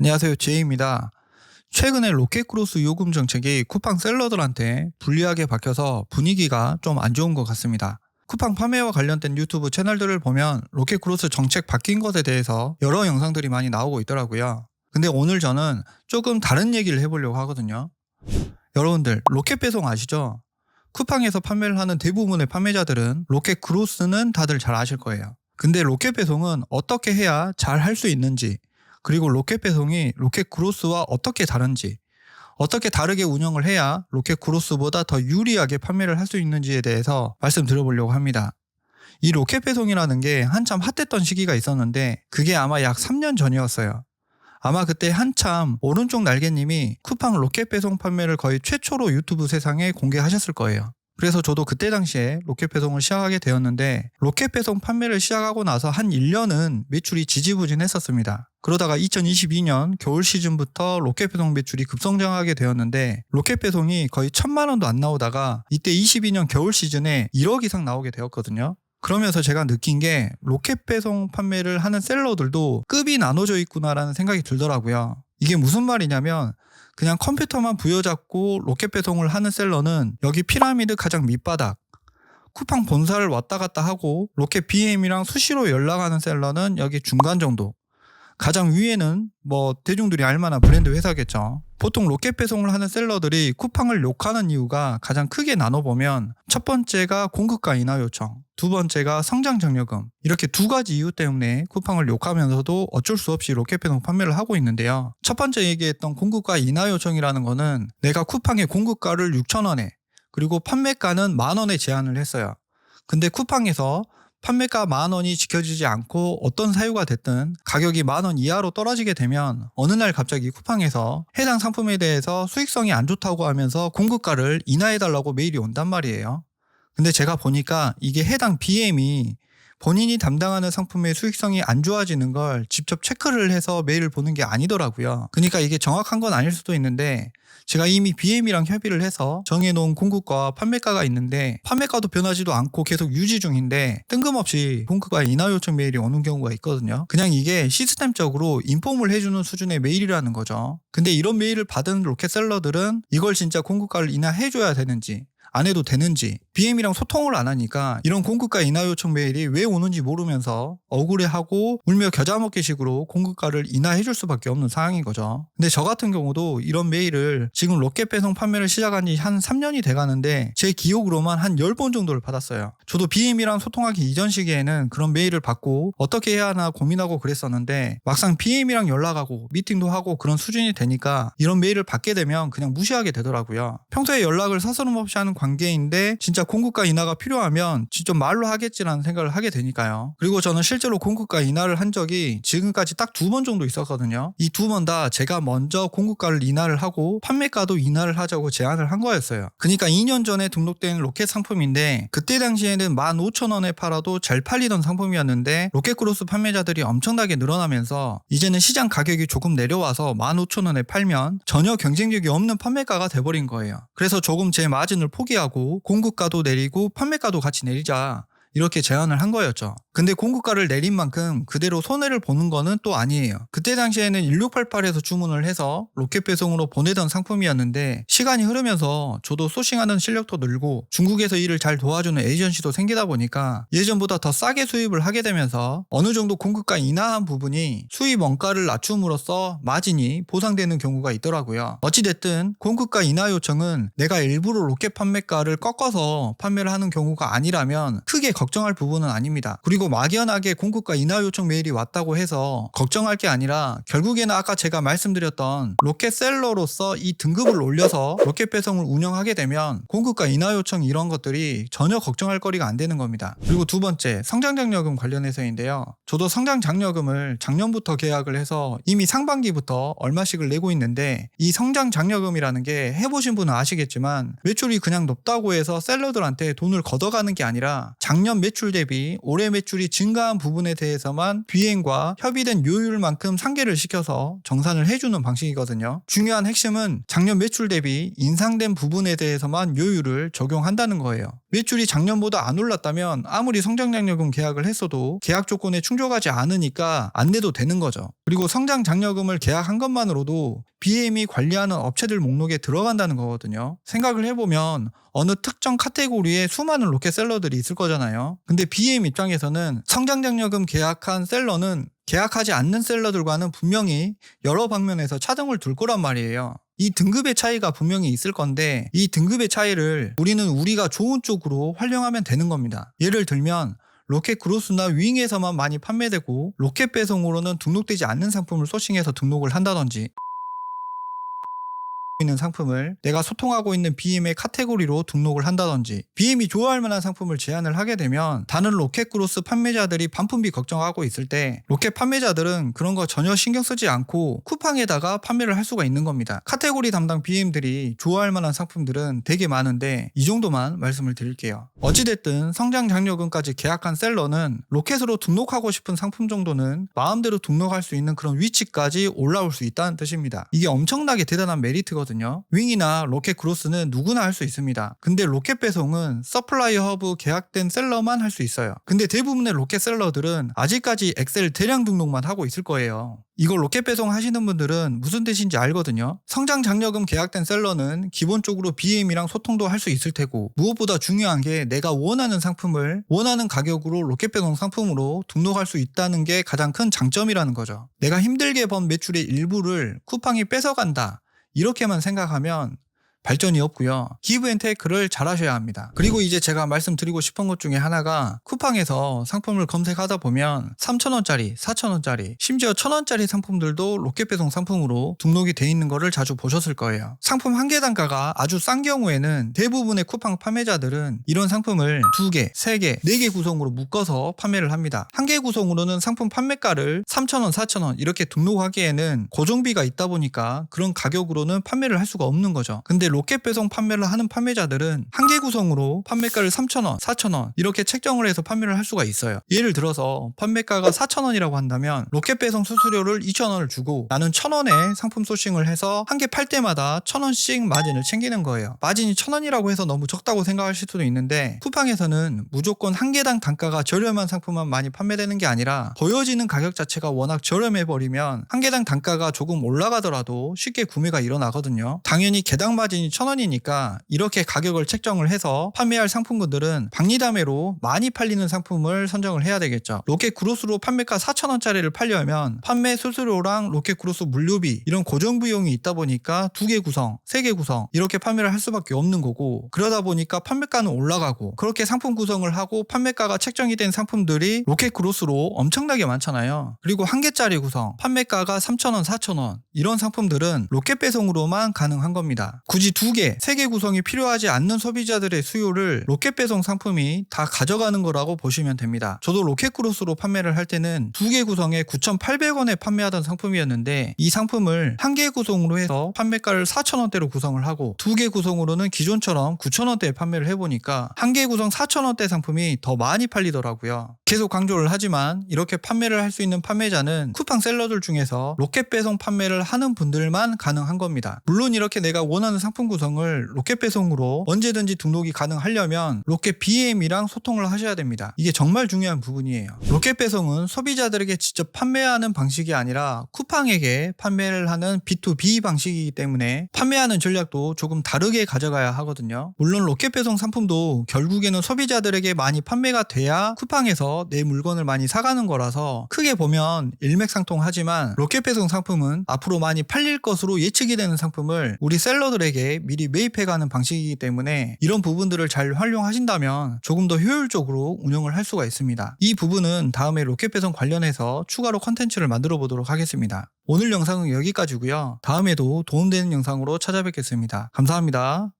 안녕하세요. 제이입니다. 최근에 로켓크로스 요금 정책이 쿠팡 셀러들한테 불리하게 바뀌어서 분위기가 좀 안 좋은 것 같습니다. 쿠팡 판매와 관련된 유튜브 채널들을 보면 로켓크로스 정책 바뀐 것에 대해서 여러 영상들이 많이 나오고 있더라고요. 근데 오늘 저는 조금 다른 얘기를 해보려고 하거든요. 여러분들 로켓 배송 아시죠? 쿠팡에서 판매를 하는 대부분의 판매자들은 로켓 크로스는 다들 잘 아실 거예요. 근데 로켓 배송은 어떻게 해야 잘 할 수 있는지, 그리고 로켓 배송이 로켓 크로스와 어떻게 다른지, 어떻게 다르게 운영을 해야 로켓 크로스보다 더 유리하게 판매를 할 수 있는지에 대해서 말씀드려보려고 합니다. 이 로켓 배송이라는 게 한참 핫했던 시기가 있었는데 그게 아마 약 3년 전이었어요. 아마 그때 한참 오른쪽 날개님이 쿠팡 로켓 배송 판매를 거의 최초로 유튜브 세상에 공개하셨을 거예요. 그래서 저도 그때 당시에 로켓 배송을 시작하게 되었는데 로켓 배송 판매를 시작하고 나서 한 1년은 매출이 지지부진했었습니다. 그러다가 2022년 겨울 시즌부터 로켓 배송 매출이 급성장하게 되었는데 로켓 배송이 거의 천만 원도 안 나오다가 이때 22년 겨울 시즌에 1억 이상 나오게 되었거든요. 그러면서 제가 느낀 게 로켓 배송 판매를 하는 셀러들도 급이 나눠져 있구나라는 생각이 들더라고요. 이게 무슨 말이냐면 그냥 컴퓨터만 부여잡고 로켓 배송을 하는 셀러는 여기 피라미드 가장 밑바닥 쿠팡 본사를 왔다 갔다 하고 로켓 BM이랑 수시로 연락하는 셀러는 여기 중간 정도 가장 위에는 뭐 대중들이 알만한 브랜드 회사겠죠. 보통 로켓 배송을 하는 셀러들이 쿠팡을 욕하는 이유가 가장 크게 나눠보면 첫 번째가 공급가 인하 요청, 두 번째가 성장 장려금 이렇게 두 가지 이유 때문에 쿠팡을 욕하면서도 어쩔 수 없이 로켓 배송 판매를 하고 있는데요. 첫 번째 얘기했던 공급가 인하 요청이라는 거는 내가 쿠팡의 공급가를 6천 원에 그리고 판매가는 만 원에 제한을 했어요. 근데 쿠팡에서 판매가 만 원이 지켜지지 않고 어떤 사유가 됐든 가격이 만 원 이하로 떨어지게 되면 어느 날 갑자기 쿠팡에서 해당 상품에 대해서 수익성이 안 좋다고 하면서 공급가를 인하해달라고 메일이 온단 말이에요. 근데 제가 보니까 이게 해당 BM이 본인이 담당하는 상품의 수익성이 안 좋아지는 걸 직접 체크를 해서 메일을 보는 게 아니더라고요. 그러니까 이게 정확한 건 아닐 수도 있는데 제가 이미 BM이랑 협의를 해서 정해놓은 공급과 판매가가 있는데 판매가도 변하지도 않고 계속 유지 중인데 뜬금없이 공급가 인하 요청 메일이 오는 경우가 있거든요. 그냥 이게 시스템적으로 인폼을 해주는 수준의 메일이라는 거죠. 근데 이런 메일을 받은 로켓셀러들은 이걸 진짜 공급가를 인하해줘야 되는지 안 해도 되는지 BM이랑 소통을 안 하니까 이런 공급가 인하 요청 메일이 왜 오는지 모르면서 억울해하고 울며 겨자 먹기 식으로 공급가를 인하해 줄 수밖에 없는 상황인 거죠. 근데 저 같은 경우도 이런 메일을 지금 로켓 배송 판매를 시작한 지 한 3년이 돼 가는데 제 기억으로만 한 10번 정도를 받았어요. 저도 BM이랑 소통하기 이전 시기에는 그런 메일을 받고 어떻게 해야 하나 고민하고 그랬었는데 막상 BM이랑 연락하고 미팅도 하고 그런 수준이 되니까 이런 메일을 받게 되면 그냥 무시하게 되더라고요. 평소에 연락을 서스럼없이 하는 관계인데 진짜 공급가 인하가 필요하면 직접 말로 하겠지라는 생각을 하게 되니까요. 그리고 저는 실제로 공급가 인하를 한 적이 지금까지 딱 두 번 정도 있었거든요. 이 두 번 다 제가 먼저 공급가를 인하를 하고 판매가도 인하를 하자고 제안을 한 거였어요. 그러니까 2년 전에 등록된 로켓 상품인데 그때 당시에는 15,000원에 팔아도 잘 팔리던 상품이었는데 로켓크로스 판매자들이 엄청나게 늘어나면서 이제는 시장 가격이 조금 내려와서 15,000원에 팔면 전혀 경쟁력이 없는 판매가가 돼버린 거예요. 그래서 조금 제 마진을 포기하고 공급가도 내리고 판매가도 같이 내리자 이렇게 제안을 한 거였죠. 근데 공급가를 내린 만큼 그대로 손해를 보는 거는 또 아니에요. 그때 당시에는 1688에서 주문을 해서 로켓 배송으로 보내던 상품이었는데 시간이 흐르면서 저도 소싱하는 실력도 늘고 중국에서 일을 잘 도와주는 에이전시도 생기다 보니까 예전보다 더 싸게 수입을 하게 되면서 어느 정도 공급가 인하한 부분이 수입 원가를 낮춤으로써 마진이 보상되는 경우가 있더라고요. 어찌됐든 공급가 인하 요청은 내가 일부러 로켓 판매가를 꺾어서 판매를 하는 경우가 아니라면 크게 걱정할 부분은 아닙니다. 그리고 막연하게 공급가 인하 요청 메일이 왔다고 해서 걱정할 게 아니라 결국에는 아까 제가 말씀드렸던 로켓 셀러로서 이 등급을 올려서 로켓 배송을 운영하게 되면 공급가 인하 요청 이런 것들이 전혀 걱정할 거리가 안 되는 겁니다. 그리고 두 번째 성장 장려금 관련해서인데요. 저도 성장 장려금을 작년부터 계약을 해서 이미 상반기부터 얼마씩을 내고 있는데 이 성장 장려금이라는 게 해보신 분은 아시겠지만 매출이 그냥 높다고 해서 셀러들한테 돈을 걷어가는 게 아니라 작년 작년 매출 대비 올해 매출이 증가한 부분에 대해서만 비행과 협의된 요율만큼 상계를 시켜서 정산을 해주는 방식이거든요. 중요한 핵심은 작년 매출 대비 인상된 부분에 대해서만 요율을 적용한다는 거예요. 매출이 작년보다 안 올랐다면 아무리 성장장려금 계약을 했어도 계약 조건에 충족하지 않으니까 안 내도 되는 거죠. 그리고 성장 장려금을 계약한 것만으로도 BM이 관리하는 업체들 목록에 들어간다는 거거든요. 생각을 해보면 어느 특정 카테고리에 수많은 로켓셀러들이 있을 거잖아요. 근데 BM 입장에서는 성장 장려금 계약한 셀러는 계약하지 않는 셀러들과는 분명히 여러 방면에서 차등을 둘 거란 말이에요. 이 등급의 차이가 분명히 있을 건데 이 등급의 차이를 우리는 우리가 좋은 쪽으로 활용하면 되는 겁니다. 예를 들면 로켓 그로스나 윙에서만 많이 판매되고 로켓 배송으로는 등록되지 않는 상품을 소싱해서 등록을 한다든지 있는 상품을 내가 소통하고 있는 BM의 카테고리로 등록을 한다든지 BM이 좋아할 만한 상품을 제안을 하게 되면 다른 로켓 크로스 판매자들이 반품비 걱정하고 있을 때 로켓 판매자들은 그런 거 전혀 신경 쓰지 않고 쿠팡에다가 판매를 할 수가 있는 겁니다. 카테고리 담당 BM들이 좋아할 만한 상품들은 되게 많은데 이 정도만 말씀을 드릴게요. 어찌됐든 성장 장려금까지 계약한 셀러는 로켓으로 등록하고 싶은 상품 정도는 마음대로 등록할 수 있는 그런 위치까지 올라올 수 있다는 뜻입니다. 이게 엄청나게 대단한 메리트거든요. 윙이나 로켓 크로스는 누구나 할 수 있습니다. 근데 로켓 배송은 서플라이 허브 계약된 셀러만 할 수 있어요. 근데 대부분의 로켓 셀러들은 아직까지 엑셀 대량 등록만 하고 있을 거예요. 이거 로켓 배송 하시는 분들은 무슨 뜻인지 알거든요. 성장 장려금 계약된 셀러는 기본적으로 BM이랑 소통도 할 수 있을 테고 무엇보다 중요한 게 내가 원하는 상품을 원하는 가격으로 로켓 배송 상품으로 등록할 수 있다는 게 가장 큰 장점이라는 거죠. 내가 힘들게 번 매출의 일부를 쿠팡이 뺏어간다. 이렇게만 생각하면 발전이 없고요. 기브 앤 테이크를 잘 하셔야 합니다. 그리고 이제 제가 말씀드리고 싶은 것 중에 하나가 쿠팡에서 상품을 검색하다 보면 3,000원짜리, 4,000원짜리, 심지어 1,000원짜리 상품들도 로켓 배송 상품으로 등록이 돼 있는 거를 자주 보셨을 거예요. 상품 한 개 단가가 아주 싼 경우에는 대부분의 쿠팡 판매자들은 이런 상품을 두 개, 세 개, 네 개 구성으로 묶어서 판매를 합니다. 한 개 구성으로는 상품 판매가를 3,000원, 4,000원 이렇게 등록하기에는 고정비가 있다 보니까 그런 가격으로는 판매를 할 수가 없는 거죠. 근데 로켓 배송 판매를 하는 판매자들은 한 개 구성으로 판매가를 3,000원, 4,000원 이렇게 책정을 해서 판매를 할 수가 있어요. 예를 들어서 판매가가 4,000원이라고 한다면 로켓 배송 수수료를 2,000원을 주고 나는 1,000원에 상품 소싱을 해서 한 개 팔 때마다 1,000원씩 마진을 챙기는 거예요. 마진이 1,000원이라고 해서 너무 적다고 생각하실 수도 있는데 쿠팡에서는 무조건 한 개당 단가가 저렴한 상품만 많이 판매되는 게 아니라 보여지는 가격 자체가 워낙 저렴해 버리면 한 개당 단가가 조금 올라가더라도 쉽게 구매가 일어나거든요. 당연히 개당 마진 이 1,000원이니까 이렇게 가격을 책정을 해서 판매할 상품군들은 박리담회로 많이 팔리는 상품을 선정을 해야 되겠죠. 로켓 크로스로 판매가 4,000원짜리를 팔려면 판매 수수료랑 로켓 크로스 물류비 이런 고정 비용이 있다 보니까 두 개 구성, 세 개 구성 이렇게 판매를 할 수밖에 없는 거고 그러다 보니까 판매가는 올라가고 그렇게 상품 구성을 하고 판매가가 책정이 된 상품들이 로켓 크로스로 엄청나게 많잖아요. 그리고 한 개짜리 구성, 판매가가 3,000원, 4,000원 이런 상품들은 로켓 배송으로만 가능한 겁니다. 굳이 두 개, 세 개 구성이 필요하지 않는 소비자들의 수요를 로켓 배송 상품이 다 가져가는 거라고 보시면 됩니다. 저도 로켓 크로스로 판매를 할 때는 두 개 구성에 9,800원에 판매하던 상품이었는데 이 상품을 한 개 구성으로 해서 판매가를 4,000원대로 구성을 하고 두 개 구성으로는 기존처럼 9,000원대에 판매를 해보니까 한 개 구성 4,000원대 상품이 더 많이 팔리더라고요. 계속 강조를 하지만 이렇게 판매를 할 수 있는 판매자는 쿠팡 셀러들 중에서 로켓 배송 판매를 하는 분들만 가능한 겁니다. 물론 이렇게 내가 원하는 상품 구성을 로켓 배송으로 언제든지 등록이 가능하려면 로켓 BM이랑 소통을 하셔야 됩니다. 이게 정말 중요한 부분이에요. 로켓 배송은 소비자들에게 직접 판매하는 방식이 아니라 쿠팡에게 판매를 하는 B2B 방식이기 때문에 판매하는 전략도 조금 다르게 가져가야 하거든요. 물론 로켓 배송 상품도 결국에는 소비자들에게 많이 판매가 돼야 쿠팡에서 내 물건을 많이 사가는 거라서 크게 보면 일맥상통하지만 로켓 배송 상품은 앞으로 많이 팔릴 것으로 예측이 되는 상품을 우리 셀러들에게 미리 매입해가는 방식이기 때문에 이런 부분들을 잘 활용하신다면 조금 더 효율적으로 운영을 할 수가 있습니다. 이 부분은 다음에 로켓 배송 관련해서 추가로 컨텐츠를 만들어 보도록 하겠습니다. 오늘 영상은 여기까지고요. 다음에도 도움되는 영상으로 찾아뵙겠습니다. 감사합니다.